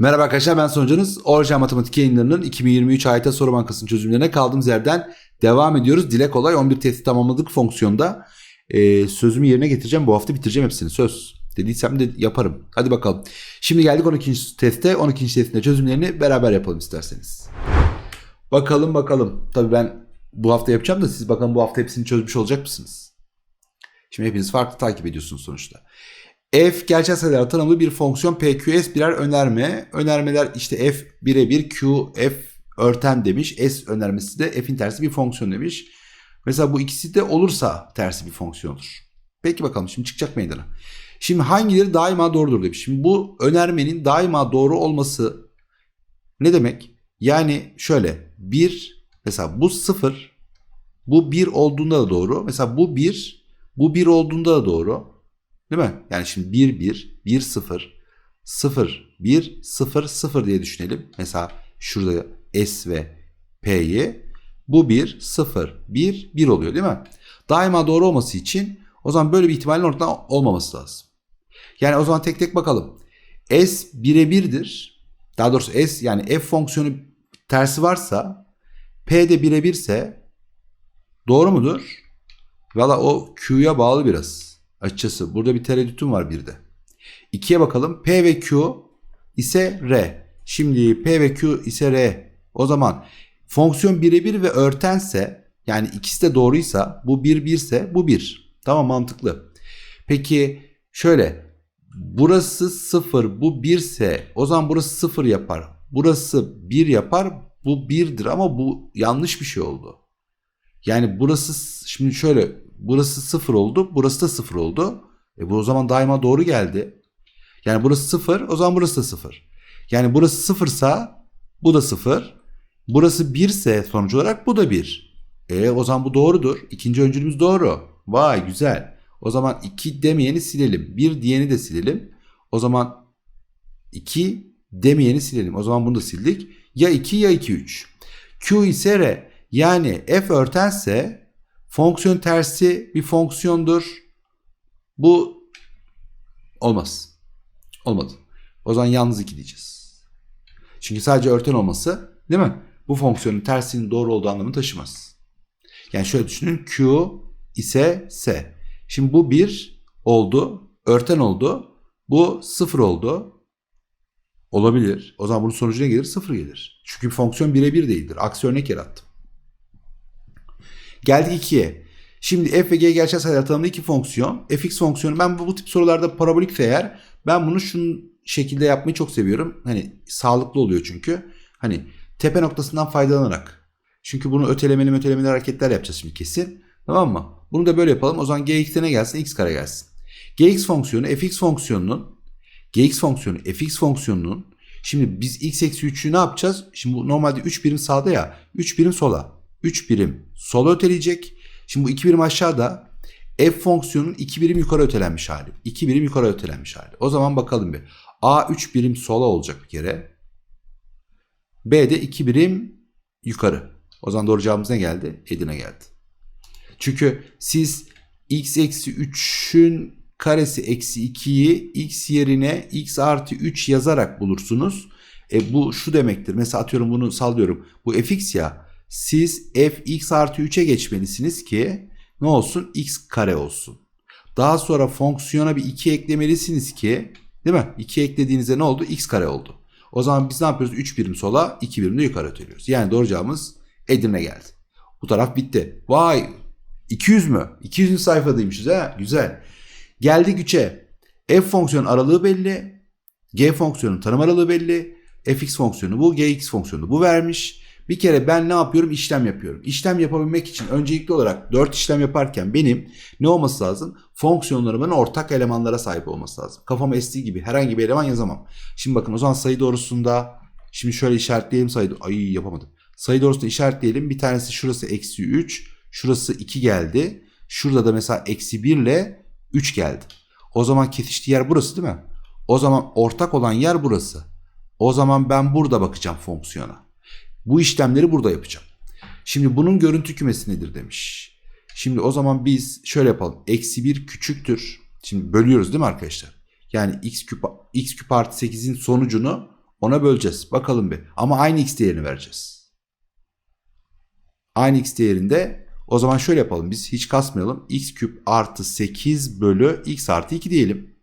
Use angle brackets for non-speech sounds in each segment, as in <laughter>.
Merhaba arkadaşlar ben sonucunuz Orja Matematik yayınlarının 2023 AYT Soru Bankası'nın çözümlerine kaldığımız yerden devam ediyoruz. Dile kolay 11 testi tamamladık fonksiyonda. Ee, sözümü yerine getireceğim bu hafta bitireceğim hepsini söz. Dediysem de yaparım. Hadi bakalım. Şimdi geldik 12. teste. 12. testinde çözümlerini beraber yapalım isterseniz. Bakalım bakalım. Tabii ben bu hafta yapacağım da siz bakalım bu hafta hepsini çözmüş olacak mısınız? Şimdi hepiniz farklı takip ediyorsunuz sonuçta. F gerçel sayılar tanımlı bir fonksiyon PQS birer önerme. Önermeler işte F birebir Q F örten demiş. S önermesi de F'in tersi bir fonksiyon demiş. Mesela bu ikisi de olursa tersi bir fonksiyon olur. Peki bakalım şimdi çıkacak meydana. Şimdi hangileri daima doğrudur demiş. Şimdi bu önermenin daima doğru olması ne demek? Yani şöyle bir mesela bu sıfır bu bir olduğunda da doğru. Mesela bu bir bu bir olduğunda da doğru. Değil mi? Yani şimdi 1 1 1 0 0 1 0 0 diye düşünelim. Mesela şurada S ve P'yi bu 1 0 1 1 oluyor değil mi? Daima doğru olması için o zaman böyle bir ihtimalin ortadan olmaması lazım. Yani o zaman tek tek bakalım. S birebirdir. Daha doğrusu S yani f fonksiyonu tersi varsa P de birebirse doğru mudur? Valla o Q'ya bağlı biraz. Açıkçası burada bir tereddütüm var bir de. 2'ye bakalım. P ve Q ise R. Şimdi P ve Q ise R. O zaman fonksiyon birebir ve örtense yani ikisi de doğruysa bu 1 1 ise bu 1. Tamam mantıklı. Peki şöyle burası 0 bu 1 ise o zaman burası 0 yapar. Burası 1 yapar bu 1'dir ama bu yanlış bir şey oldu. Yani burası şimdi şöyle burası 0 oldu burası da 0 oldu. E bu o zaman daima doğru geldi. Yani burası 0 o zaman burası da 0. Yani burası 0 ise bu da 0. Burası 1 ise sonuç olarak bu da 1. E o zaman bu doğrudur. İkinci öncülümüz doğru. Vay güzel. O zaman 2 demeyeni silelim. 1 diyeni de silelim. O zaman 2 demeyeni silelim. O zaman bunu da sildik. Ya 2 ya 2 3. Q ise R. Yani f örtense fonksiyon tersi bir fonksiyondur. Bu olmaz. Olmadı. O zaman yalnız 2 diyeceğiz. Çünkü sadece örten olması değil mi? Bu fonksiyonun tersinin doğru olduğu anlamını taşımaz. Yani şöyle düşünün. Q ise S. Şimdi bu 1 oldu. Örten oldu. Bu 0 oldu. Olabilir. O zaman bunun sonucu ne gelir? 0 gelir. Çünkü fonksiyon birebir değildir. Aksi örnek yarattım. Geldik 2'ye. Şimdi f ve g gerçel sayılar tanımlı iki fonksiyon. fx fonksiyonu ben bu, bu tip sorularda parabolik eğer ben bunu şu şekilde yapmayı çok seviyorum. Hani sağlıklı oluyor çünkü. Hani tepe noktasından faydalanarak. Çünkü bunu ötelemeli ötelemeli hareketler yapacağız şimdi kesin. Tamam mı? Bunu da böyle yapalım. O zaman gx'te ne gelsin? x kare gelsin. gx fonksiyonu fx fonksiyonunun gx fonksiyonu fx fonksiyonunun şimdi biz x eksi 3'ü ne yapacağız? Şimdi bu normalde 3 birim sağda ya. 3 birim sola. 3 birim sola öteleyecek. Şimdi bu 2 birim aşağıda f fonksiyonun 2 birim yukarı ötelenmiş hali. 2 birim yukarı ötelenmiş hali. O zaman bakalım bir. A 3 birim sola olacak bir kere. B de 2 birim yukarı. O zaman doğru cevabımız ne geldi? Edirne geldi. Çünkü siz x eksi 3'ün karesi eksi 2'yi x yerine x artı 3 yazarak bulursunuz. E bu şu demektir. Mesela atıyorum bunu sallıyorum. Bu fx ya siz f x artı 3'e geçmelisiniz ki ne olsun x kare olsun. Daha sonra fonksiyona bir 2 eklemelisiniz ki değil mi? 2 eklediğinizde ne oldu? x kare oldu. O zaman biz ne yapıyoruz? 3 birim sola 2 birim de yukarı öteliyoruz. Yani doğru cevabımız Edirne geldi. Bu taraf bitti. Vay 200 mü? 200. sayfadaymışız ha. Güzel. Geldik 3'e. F fonksiyonu aralığı belli. G fonksiyonun tanım aralığı belli. fx fonksiyonu bu. gx fonksiyonu bu vermiş. Bir kere ben ne yapıyorum? İşlem yapıyorum. İşlem yapabilmek için öncelikli olarak 4 işlem yaparken benim ne olması lazım? Fonksiyonlarımın ortak elemanlara sahip olması lazım. Kafama estiği gibi herhangi bir eleman yazamam. Şimdi bakın o zaman sayı doğrusunda şimdi şöyle işaretleyelim sayı. Ay yapamadım. Sayı doğrusunda işaretleyelim. Bir tanesi şurası eksi 3. Şurası 2 geldi. Şurada da mesela eksi 1 ile 3 geldi. O zaman kesiştiği yer burası değil mi? O zaman ortak olan yer burası. O zaman ben burada bakacağım fonksiyona. Bu işlemleri burada yapacağım. Şimdi bunun görüntü kümesi nedir demiş. Şimdi o zaman biz şöyle yapalım. Eksi 1 küçüktür. Şimdi bölüyoruz değil mi arkadaşlar? Yani x küp, x küp artı 8'in sonucunu Ona böleceğiz. Bakalım bir. Ama aynı x değerini vereceğiz. Aynı x değerinde o zaman şöyle yapalım. Biz hiç kasmayalım. x küp artı 8 bölü x artı 2 diyelim.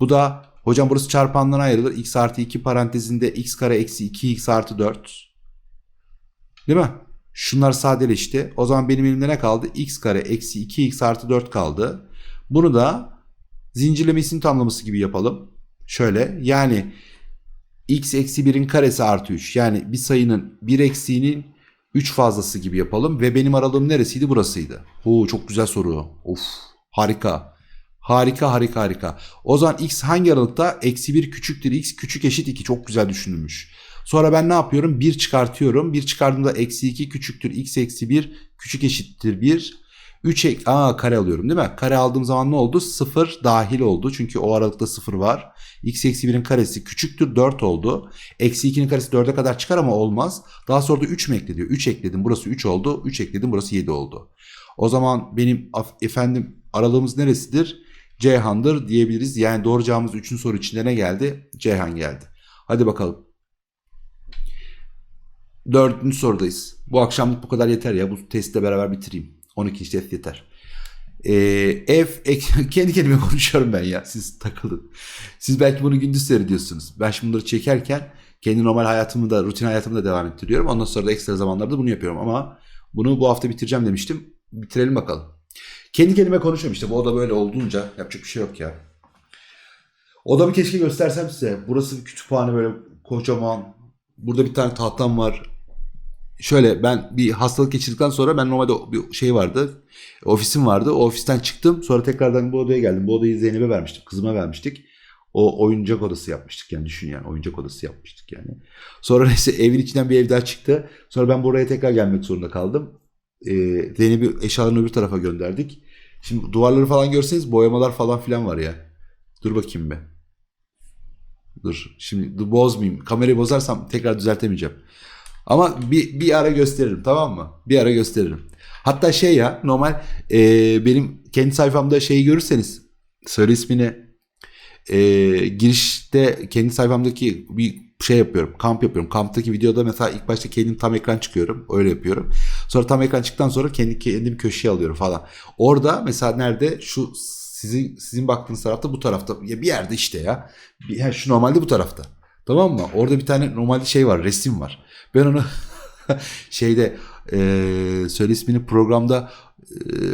Bu da hocam burası çarpandan ayrılır. x artı 2 parantezinde x kare eksi 2x artı 4. Değil mi? Şunlar sadeleşti. O zaman benim elimde ne kaldı? x kare eksi 2x artı 4 kaldı. Bunu da zincirlemesinin tamlaması gibi yapalım. Şöyle yani x eksi 1'in karesi artı 3. Yani bir sayının bir eksiğinin 3 fazlası gibi yapalım. Ve benim aralığım neresiydi? Burasıydı. Oo, çok güzel soru. Of harika. Harika harika harika. O zaman x hangi aralıkta? Eksi 1 küçüktür x küçük eşit 2. Çok güzel düşünülmüş. Sonra ben ne yapıyorum? 1 çıkartıyorum. 1 çıkardığımda eksi 2 küçüktür x eksi 1 küçük eşittir 1. 3 ek, aa, kare alıyorum değil mi? Kare aldığım zaman ne oldu? 0 dahil oldu. Çünkü o aralıkta 0 var. x eksi 1'in karesi küçüktür 4 oldu. Eksi 2'nin karesi 4'e kadar çıkar ama olmaz. Daha sonra da 3 mü ekledi? 3 ekledim. Burası 3 oldu. 3 ekledim. Burası 7 oldu. O zaman benim efendim aralığımız neresidir? Ceyhan'dır diyebiliriz. Yani doğru cevabımız 3. soru içinde ne geldi? Ceyhan geldi. Hadi bakalım. Dördüncü sorudayız. Bu akşamlık bu kadar yeter ya. Bu testle beraber bitireyim. 12. test yeter. Ee, F <laughs> kendi kendime konuşuyorum ben ya. Siz takılın. Siz belki bunu gündüz seyrediyorsunuz. Ben şimdi bunları çekerken kendi normal hayatımı da rutin hayatımı da devam ettiriyorum. Ondan sonra da ekstra zamanlarda bunu yapıyorum ama bunu bu hafta bitireceğim demiştim. Bitirelim bakalım. Kendi kendime konuşuyorum işte. Bu oda böyle olduğunca yapacak bir şey yok ya. Odamı keşke göstersem size. Burası kütüphane böyle kocaman. Burada bir tane tahtam var. Şöyle ben bir hastalık geçirdikten sonra ben normalde bir şey vardı. Ofisim vardı. O ofisten çıktım. Sonra tekrardan bu odaya geldim. Bu odayı Zeynep'e vermiştim. Kızıma vermiştik. O oyuncak odası yapmıştık yani düşün yani oyuncak odası yapmıştık yani. Sonra <laughs> neyse evin içinden bir ev daha çıktı. Sonra ben buraya tekrar gelmek zorunda kaldım. Ee, Zeynep'i eşyalarını öbür tarafa gönderdik. Şimdi duvarları falan görseniz boyamalar falan filan var ya. Dur bakayım be. Dur şimdi bozmayayım. Kamerayı bozarsam tekrar düzeltemeyeceğim. Ama bir, bir ara gösteririm tamam mı? Bir ara gösteririm. Hatta şey ya normal e, benim kendi sayfamda şeyi görürseniz söyle ismini e, girişte kendi sayfamdaki bir şey yapıyorum. Kamp yapıyorum. Kamptaki videoda mesela ilk başta kendim tam ekran çıkıyorum. Öyle yapıyorum. Sonra tam ekran çıktıktan sonra kendi kendimi köşeye alıyorum falan. Orada mesela nerede şu sizin sizin baktığınız tarafta bu tarafta ya bir yerde işte ya. Bir, yani şu normalde bu tarafta. Tamam mı? Orada bir tane normalde şey var, resim var. Ben onu <laughs> şeyde e, söyle ismini programda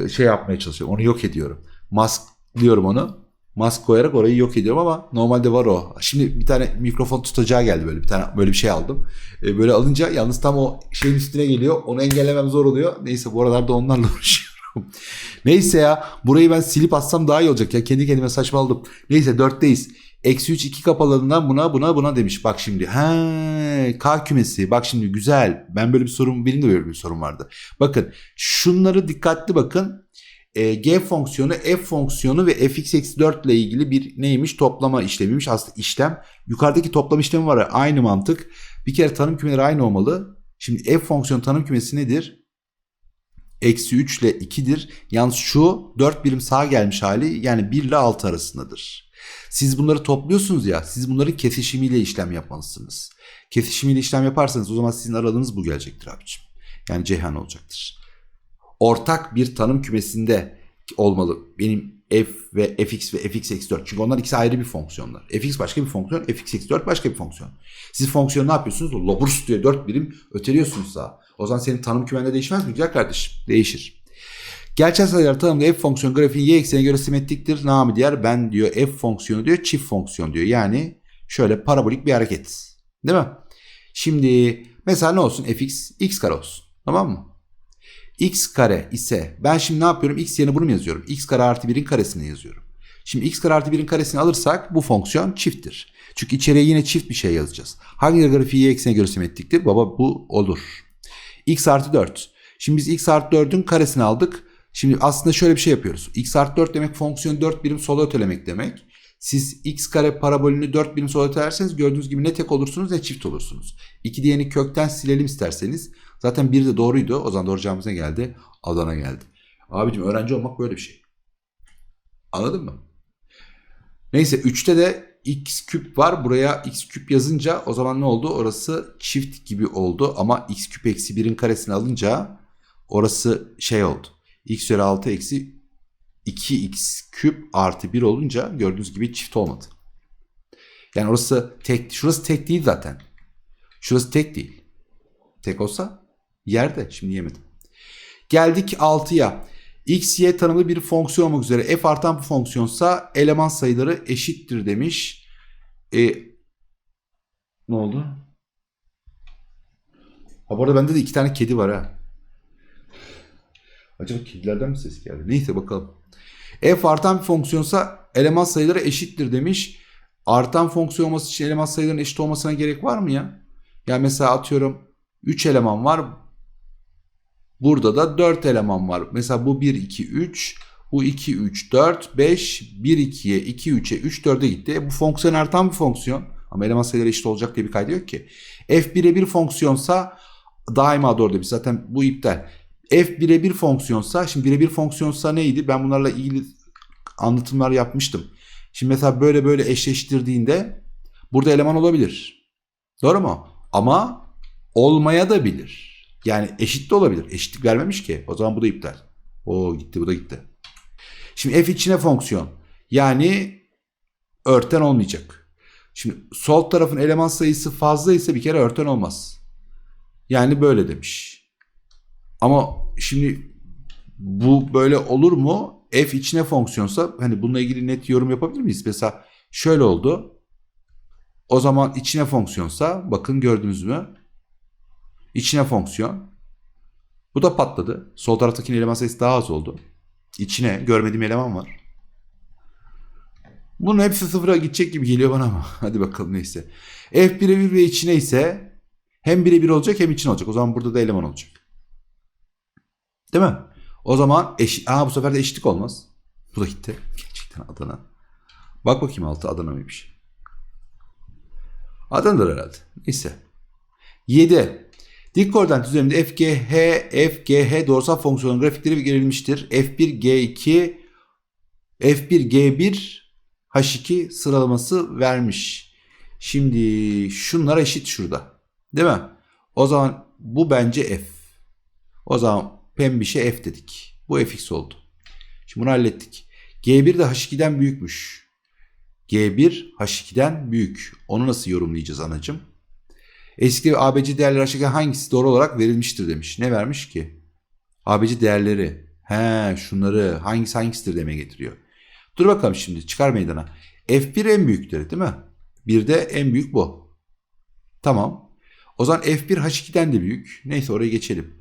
e, şey yapmaya çalışıyorum. Onu yok ediyorum. Mask diyorum onu. Mask koyarak orayı yok ediyorum ama normalde var o. Şimdi bir tane mikrofon tutacağı geldi böyle bir tane böyle bir şey aldım. E, böyle alınca yalnız tam o şeyin üstüne geliyor. Onu engellemem zor oluyor. Neyse bu aralarda onlarla <laughs> uğraşıyorum. Neyse ya burayı ben silip atsam daha iyi olacak ya. Kendi kendime saçmaladım. Neyse dörtteyiz. Eksi 3 2 kapalılığından buna buna buna demiş. Bak şimdi. He, K kümesi. Bak şimdi güzel. Ben böyle bir sorun benim de böyle bir sorun vardı. Bakın şunları dikkatli bakın. E, G fonksiyonu, F fonksiyonu ve fx eksi 4 ile ilgili bir neymiş? Toplama işlemiymiş. Aslında işlem. Yukarıdaki toplam işlemi var ya aynı mantık. Bir kere tanım kümeleri aynı olmalı. Şimdi f fonksiyonu tanım kümesi nedir? Eksi 3 ile 2'dir. Yalnız şu 4 birim sağa gelmiş hali yani 1 ile 6 arasındadır. Siz bunları topluyorsunuz ya siz bunların kesişimiyle işlem yapmalısınız. Kesişimiyle işlem yaparsanız o zaman sizin aralığınız bu gelecektir abicim. Yani Ceyhan olacaktır. Ortak bir tanım kümesinde olmalı. Benim f ve fx ve fx eksi 4. Çünkü onlar ikisi ayrı bir fonksiyonlar. fx başka bir fonksiyon, fx eksi 4 başka bir fonksiyon. Siz fonksiyonu ne yapıyorsunuz? Loburs diye 4 birim öteliyorsunuz sağa. O zaman senin tanım kümende değişmez mi? Güzel kardeşim. Değişir. Gerçel sayılar tanımda f fonksiyon grafiğin y eksenine göre simetriktir. Namı diğer ben diyor f fonksiyonu diyor çift fonksiyon diyor. Yani şöyle parabolik bir hareket. Değil mi? Şimdi mesela ne olsun fx x kare olsun. Tamam mı? x kare ise ben şimdi ne yapıyorum? x yerine bunu mu yazıyorum? x kare artı 1'in karesini yazıyorum. Şimdi x kare artı 1'in karesini alırsak bu fonksiyon çifttir. Çünkü içeriye yine çift bir şey yazacağız. Hangi grafiği y eksenine göre simetriktir? Baba bu olur. X artı 4. Şimdi biz x artı 4'ün karesini aldık. Şimdi aslında şöyle bir şey yapıyoruz. x artı 4 demek fonksiyon 4 birim sola ötelemek demek. Siz x kare parabolünü 4 birim sola ötelerseniz gördüğünüz gibi ne tek olursunuz ne çift olursunuz. İki diyeni kökten silelim isterseniz. Zaten biri de doğruydu. O zaman doğru ne geldi? Adana geldi. Abicim öğrenci olmak böyle bir şey. Anladın mı? Neyse 3'te de x küp var. Buraya x küp yazınca o zaman ne oldu? Orası çift gibi oldu ama x küp eksi 1'in karesini alınca orası şey oldu. x üzeri 6 eksi 2x küp artı 1 olunca gördüğünüz gibi çift olmadı. Yani orası tek, şurası tek değil zaten. Şurası tek değil. Tek olsa yerde. Şimdi yemedim. Geldik 6'ya. X, y tanımlı bir fonksiyon olmak üzere f artan bir fonksiyonsa eleman sayıları eşittir demiş. E, ne oldu? Ha bu arada bende de iki tane kedi var ha. Acaba kedilerden mi ses geldi? Neyse bakalım. f artan bir fonksiyonsa eleman sayıları eşittir demiş. Artan fonksiyon olması için eleman sayılarının eşit olmasına gerek var mı ya? Yani mesela atıyorum 3 eleman var. Burada da 4 eleman var. Mesela bu 1, 2, 3. Bu 2, 3, 4, 5. 1, 2'ye, 2, 3'e, 3, 4'e gitti. Bu fonksiyon artan bir fonksiyon. Ama eleman sayıları eşit olacak diye bir kaydı yok ki. F1'e 1 fonksiyonsa daima doğru demiş. Zaten bu iptal. F bire bir fonksiyonsa, şimdi bire bir fonksiyonsa neydi? Ben bunlarla ilgili anlatımlar yapmıştım. Şimdi mesela böyle böyle eşleştirdiğinde burada eleman olabilir. Doğru mu? Ama olmaya da bilir. Yani eşit de olabilir. Eşitlik vermemiş ki. O zaman bu da iptal. O gitti bu da gitti. Şimdi f içine fonksiyon. Yani örten olmayacak. Şimdi sol tarafın eleman sayısı fazla ise bir kere örten olmaz. Yani böyle demiş. Ama şimdi bu böyle olur mu? F içine fonksiyonsa hani bununla ilgili net yorum yapabilir miyiz? Mesela şöyle oldu. O zaman içine fonksiyonsa bakın gördünüz mü? İçine fonksiyon. Bu da patladı. Sol taraftaki eleman sayısı daha az oldu. İçine görmediğim eleman var. Bunun hepsi sıfıra gidecek gibi geliyor bana ama. <laughs> Hadi bakalım neyse. F bire bir ve içine ise hem bire bir olacak hem içine olacak. O zaman burada da eleman olacak. Değil mi? O zaman eşit. Aa bu sefer de eşitlik olmaz. Bu da gitti. Gerçekten Adana. Bak bakayım altı Adana mıymış? Adana'dır herhalde. Neyse. 7. Dik koordinat üzerinde FGH, FGH doğrusal fonksiyonun grafikleri verilmiştir. F1, G2, F1, G1, H2 sıralaması vermiş. Şimdi şunlar eşit şurada. Değil mi? O zaman bu bence F. O zaman pembişe F dedik. Bu fx oldu. Şimdi bunu hallettik. G1 de H2'den büyükmüş. G1 H2'den büyük. Onu nasıl yorumlayacağız anacım? Eski ABC değerleri aşağıdaki hangisi doğru olarak verilmiştir demiş. Ne vermiş ki? ABC değerleri. He şunları hangisi hangisidir demeye getiriyor. Dur bakalım şimdi çıkar meydana. F1 en büyükleri değil mi? Bir de en büyük bu. Tamam. O zaman F1 H2'den de büyük. Neyse oraya geçelim.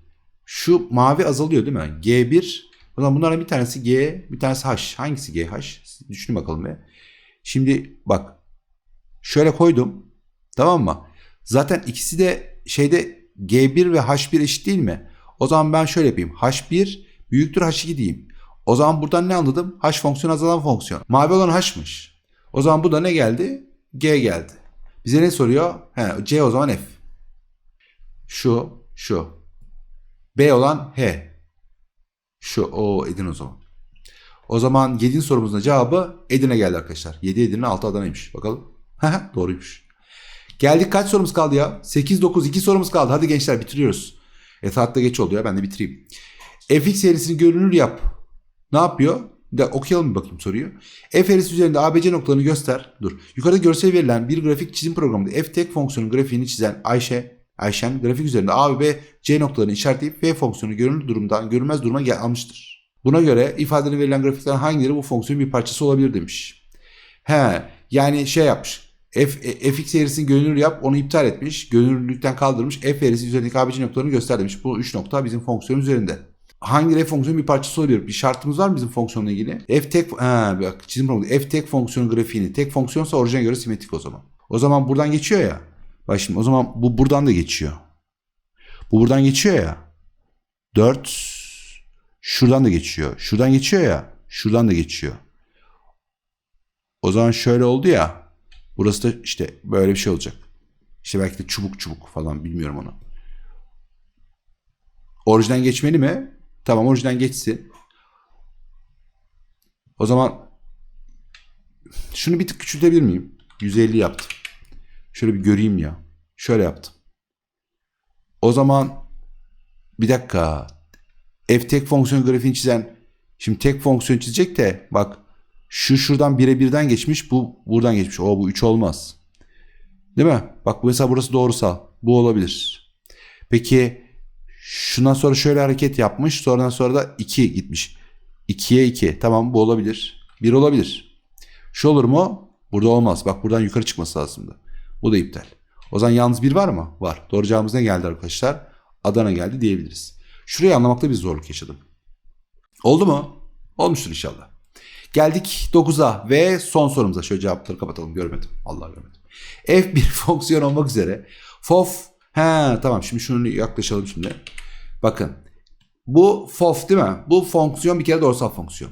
Şu mavi azalıyor değil mi? G1. O zaman bunların bir tanesi G, bir tanesi H. Hangisi G, H? Düşünün bakalım be. Şimdi bak. Şöyle koydum. Tamam mı? Zaten ikisi de şeyde G1 ve H1 eşit değil mi? O zaman ben şöyle yapayım. H1 büyüktür H2 diyeyim. O zaman buradan ne anladım? H fonksiyon azalan fonksiyon. Mavi olan H'mış. O zaman bu da ne geldi? G geldi. Bize ne soruyor? He, C o zaman F. Şu, şu. B olan H. Şu o Edin o zaman. O zaman 7'nin sorumuzun cevabı Edirne geldi arkadaşlar. 7 Edirne 6 Adana'ymış. Bakalım. <laughs> Doğruymuş. Geldik kaç sorumuz kaldı ya? 8 9 2 sorumuz kaldı. Hadi gençler bitiriyoruz. E saat de geç oldu ya ben de bitireyim. fx serisini görünür yap. Ne yapıyor? De okuyalım bir bakayım soruyu. F eğrisi üzerinde ABC noktalarını göster. Dur. Yukarıda görsel verilen bir grafik çizim programında f tek fonksiyonun grafiğini çizen Ayşe Ayşen grafik üzerinde A ve B, C noktalarını işaretleyip F fonksiyonu görünür durumdan görünmez duruma gel almıştır. Buna göre ifadede verilen grafikten hangileri bu fonksiyonun bir parçası olabilir demiş. He, yani şey yapmış. F, fx eğrisini görünür yap onu iptal etmiş. Görünürlükten kaldırmış. F eğrisi üzerindeki ABC noktalarını göster demiş. Bu 3 nokta bizim fonksiyon üzerinde. Hangi f fonksiyonun bir parçası olabilir? Bir şartımız var mı bizim fonksiyonla ilgili? F tek ha, bak çizim programı. F tek fonksiyonun grafiğini. Tek fonksiyonsa orijine göre simetrik o zaman. O zaman buradan geçiyor ya. Bak şimdi o zaman bu buradan da geçiyor. Bu buradan geçiyor ya. 4 şuradan da geçiyor. Şuradan geçiyor ya. Şuradan da geçiyor. O zaman şöyle oldu ya. Burası da işte böyle bir şey olacak. İşte belki de çubuk çubuk falan bilmiyorum onu. Orijinden geçmeli mi? Tamam orijinden geçsin. O zaman şunu bir tık küçültebilir miyim? 150 yaptım. Şöyle bir göreyim ya. Şöyle yaptım. O zaman bir dakika. F tek fonksiyon grafiğini çizen şimdi tek fonksiyon çizecek de bak şu şuradan bire birden geçmiş bu buradan geçmiş. O bu 3 olmaz. Değil mi? Bak mesela burası doğrusal. Bu olabilir. Peki şundan sonra şöyle hareket yapmış. Sonradan sonra da 2 gitmiş. 2'ye 2. Tamam bu olabilir. 1 olabilir. Şu olur mu? Burada olmaz. Bak buradan yukarı çıkması lazımdı. Bu da iptal. O zaman yalnız bir var mı? Var. Doğru cevabımız ne geldi arkadaşlar? Adana geldi diyebiliriz. Şurayı anlamakta bir zorluk yaşadım. Oldu mu? Olmuştur inşallah. Geldik 9'a ve son sorumuza. Şöyle cevapları kapatalım. Görmedim. Allah görmedim. F bir <laughs> fonksiyon olmak üzere. Fof. He tamam şimdi şunu yaklaşalım şimdi. Bakın. Bu fof değil mi? Bu fonksiyon bir kere doğrusal fonksiyon.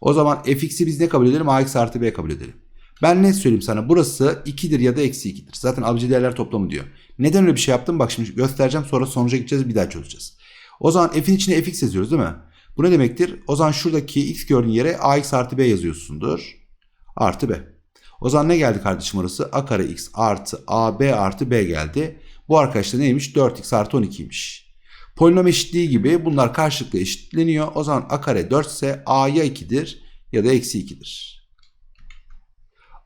O zaman fx'i biz ne kabul edelim? ax artı b kabul edelim. Ben ne söyleyeyim sana? Burası 2'dir ya da eksi 2'dir. Zaten abici değerler toplamı diyor. Neden öyle bir şey yaptım? Bak şimdi göstereceğim sonra sonuca gideceğiz bir daha çözeceğiz. O zaman f'in içine fx yazıyoruz değil mi? Bu ne demektir? O zaman şuradaki x gördüğün yere ax artı b yazıyorsundur. Artı b. O zaman ne geldi kardeşim orası? a kare x artı ab artı b geldi. Bu arkadaşlar neymiş? 4x artı 12'ymiş. Polinom eşitliği gibi bunlar karşılıklı eşitleniyor. O zaman a kare 4 ise a ya 2'dir ya da eksi 2'dir.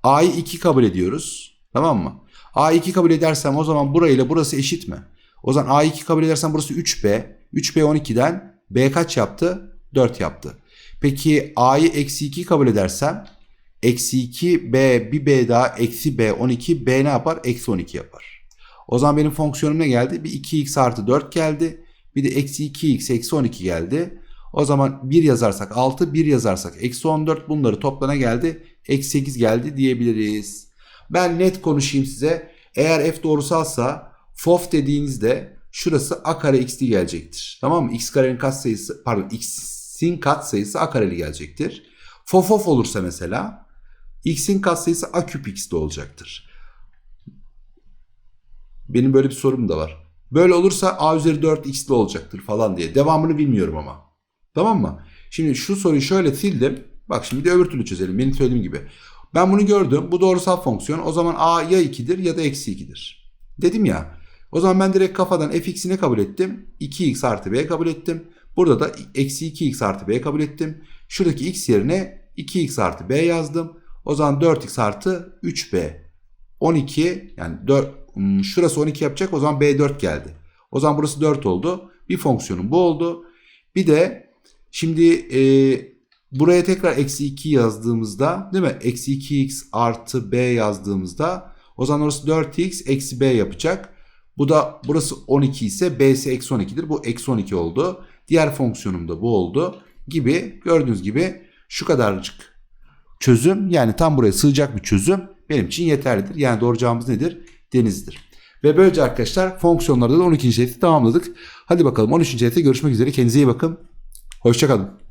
A'yı 2 kabul ediyoruz. Tamam mı? A'yı 2 kabul edersem o zaman burayla burası eşit mi? O zaman A'yı 2 kabul edersem burası 3B. 3B 12'den B kaç yaptı? 4 yaptı. Peki A'yı eksi 2 kabul edersem eksi 2 B bir B daha eksi B 12 B ne yapar? Eksi 12 yapar. O zaman benim fonksiyonum ne geldi? Bir 2x artı 4 geldi. Bir de eksi 2x eksi 12 geldi. O zaman 1 yazarsak 6, 1 yazarsak eksi 14 bunları toplana geldi. Eksi 8 geldi diyebiliriz. Ben net konuşayım size. Eğer f doğrusalsa fof dediğinizde şurası a kare x'li gelecektir. Tamam mı? x karenin katsayısı pardon x'in katsayısı a kareli gelecektir. Fof of olursa mesela x'in katsayısı a küp x'de olacaktır. Benim böyle bir sorum da var. Böyle olursa a üzeri 4 x'li olacaktır falan diye. Devamını bilmiyorum ama. Tamam mı? Şimdi şu soruyu şöyle sildim. Bak şimdi de öbür türlü çözelim. Benim söylediğim gibi. Ben bunu gördüm. Bu doğrusal fonksiyon. O zaman a ya 2'dir ya da eksi 2'dir. Dedim ya. O zaman ben direkt kafadan fx'i ne kabul ettim? 2x artı b kabul ettim. Burada da eksi 2x artı b kabul ettim. Şuradaki x yerine 2x artı b yazdım. O zaman 4x artı 3b. 12 yani 4, hmm, şurası 12 yapacak. O zaman b 4 geldi. O zaman burası 4 oldu. Bir fonksiyonum bu oldu. Bir de şimdi e, buraya tekrar eksi 2 yazdığımızda değil mi? Eksi 2x artı b yazdığımızda o zaman orası 4x eksi b yapacak. Bu da burası 12 ise b'si eksi 12'dir. Bu eksi 12 oldu. Diğer fonksiyonum da bu oldu. Gibi gördüğünüz gibi şu kadarcık çözüm yani tam buraya sığacak bir çözüm benim için yeterlidir. Yani doğru cevabımız nedir? Denizdir. Ve böylece arkadaşlar fonksiyonlarda da 12. testi tamamladık. Hadi bakalım 13. testte görüşmek üzere. Kendinize iyi bakın. Hoşçakalın.